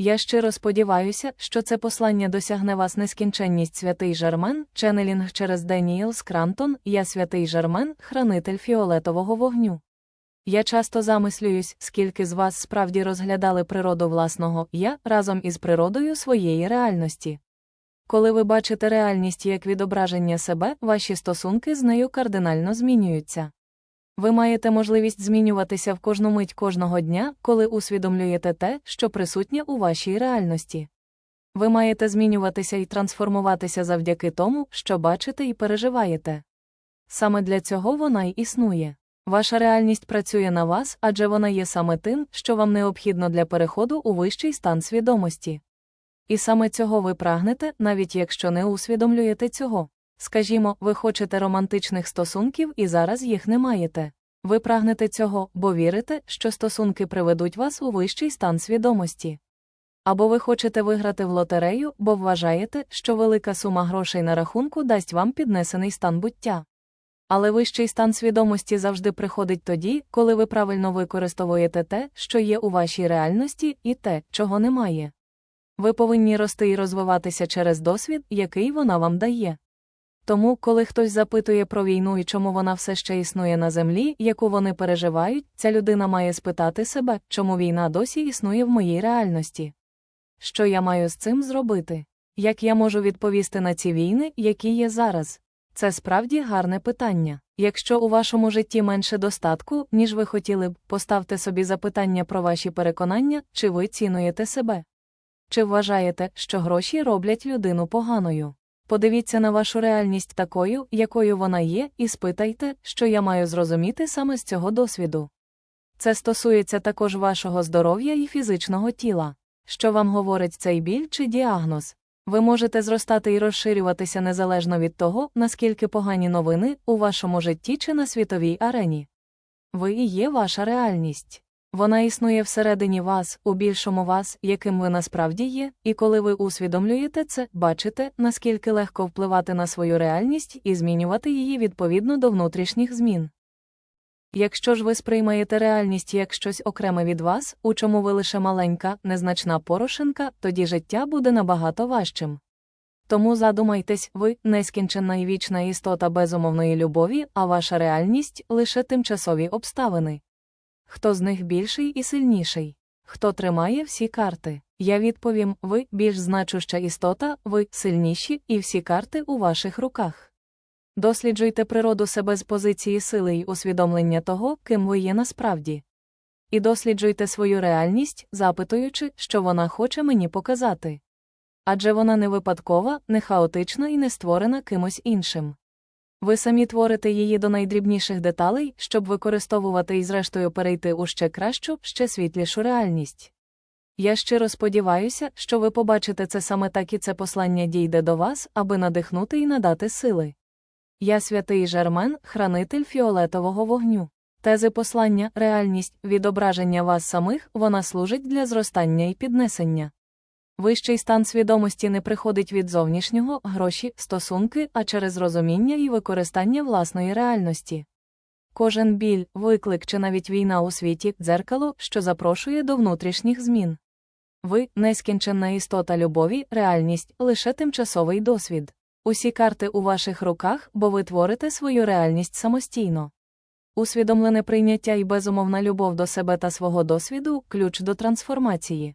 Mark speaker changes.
Speaker 1: Я щиро сподіваюся, що це послання досягне вас нескінченність святий Жермен, ченнелінг через Деніел Скрантон, я святий Жермен, хранитель фіолетового вогню. Я часто замислююсь, скільки з вас справді розглядали природу власного я разом із природою своєї реальності. Коли ви бачите реальність як відображення себе, ваші стосунки з нею кардинально змінюються. Ви маєте можливість змінюватися в кожну мить кожного дня, коли усвідомлюєте те, що присутнє у вашій реальності. Ви маєте змінюватися і трансформуватися завдяки тому, що бачите і переживаєте. Саме для цього вона й існує. Ваша реальність працює на вас, адже вона є саме тим, що вам необхідно для переходу у вищий стан свідомості. І саме цього ви прагнете, навіть якщо не усвідомлюєте цього. Скажімо, ви хочете романтичних стосунків і зараз їх не маєте. Ви прагнете цього, бо вірите, що стосунки приведуть вас у вищий стан свідомості. Або ви хочете виграти в лотерею, бо вважаєте, що велика сума грошей на рахунку дасть вам піднесений стан буття. Але вищий стан свідомості завжди приходить тоді, коли ви правильно використовуєте те, що є у вашій реальності, і те, чого немає. Ви повинні рости і розвиватися через досвід, який вона вам дає. Тому, коли хтось запитує про війну і чому вона все ще існує на землі, яку вони переживають, ця людина має спитати себе, чому війна досі існує в моїй реальності. Що я маю з цим зробити? Як я можу відповісти на ці війни, які є зараз? Це справді гарне питання. Якщо у вашому житті менше достатку, ніж ви хотіли б, поставте собі запитання про ваші переконання, чи ви цінуєте себе. Чи вважаєте, що гроші роблять людину поганою? Подивіться на вашу реальність такою, якою вона є, і спитайте, що я маю зрозуміти саме з цього досвіду. Це стосується також вашого здоров'я і фізичного тіла. Що вам говорить цей біль чи діагноз? Ви можете зростати і розширюватися незалежно від того, наскільки погані новини у вашому житті чи на світовій арені. Ви і є ваша реальність. Вона існує всередині вас, у більшому вас, яким ви насправді є, і коли ви усвідомлюєте це, бачите, наскільки легко впливати на свою реальність і змінювати її відповідно до внутрішніх змін. Якщо ж ви сприймаєте реальність як щось окреме від вас, у чому ви лише маленька, незначна порошинка, тоді життя буде набагато важчим. Тому задумайтесь, ви нескінченна і вічна істота безумовної любові, а ваша реальність лише тимчасові обставини. Хто з них більший і сильніший? Хто тримає всі карти? Я відповім: ви більш значуща істота, ви сильніші, і всі карти у ваших руках. Досліджуйте природу себе з позиції сили й усвідомлення того, ким ви є насправді. І досліджуйте свою реальність, запитуючи, що вона хоче мені показати. Адже вона не випадкова, не хаотична і не створена кимось іншим. Ви самі творите її до найдрібніших деталей, щоб використовувати і зрештою перейти у ще кращу, ще світлішу реальність. Я щиро сподіваюся, що ви побачите це саме так і це послання дійде до вас, аби надихнути і надати сили. Я святий Жермен, хранитель фіолетового вогню. Тези послання, реальність, відображення вас самих, вона служить для зростання і піднесення. Вищий стан свідомості не приходить від зовнішнього, гроші, стосунки, а через розуміння і використання власної реальності. Кожен біль, виклик чи навіть війна у світі дзеркало, що запрошує до внутрішніх змін. Ви нескінченна істота любові, реальність, лише тимчасовий досвід. Усі карти у ваших руках, бо ви творите свою реальність самостійно. Усвідомлене прийняття і безумовна любов до себе та свого досвіду ключ до трансформації.